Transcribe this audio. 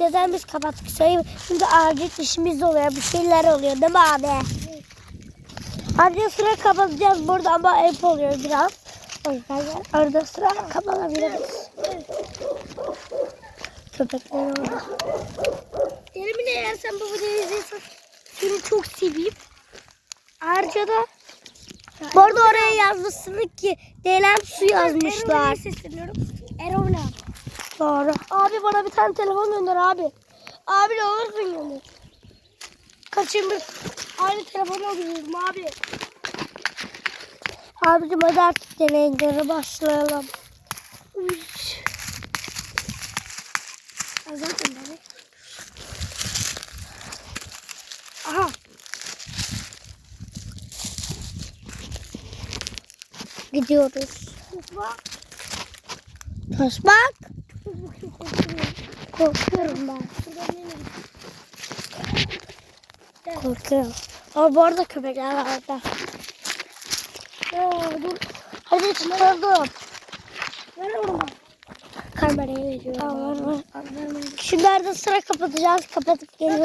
Neden biz kapattık sayayım. Şimdi acil işimiz oluyor. Bir şeyler oluyor değil mi abi? Arada sıra kapatacağız burada ama ayıp oluyor biraz. O yüzden arada sıra kapatabiliriz. Köpekler orada. Yemin eğer sen bu videoyu izliyorsan seni çok seveyim. Ayrıca da bu arada oraya yazmışsınız ki Delem su yazmışlar. sesleniyorum. Erol Doğru. Abi bana bir tane telefon gönder abi. Abi ne olursun gönder. Kaçımız aynı telefon alıyorum abi. Abicim hadi artık deneyimlere başlayalım. Üç. Ya Zaten beni. Gidiyoruz. Taş bak. Korkuyorum ben. Korkuyorum. Ama bu arada köpekler var orada. Hadi çıkardım. Ver onu. Kamerayı veriyorum. Tamam. Şimdi arada sıra kapatacağız. Kapatıp geliyorum.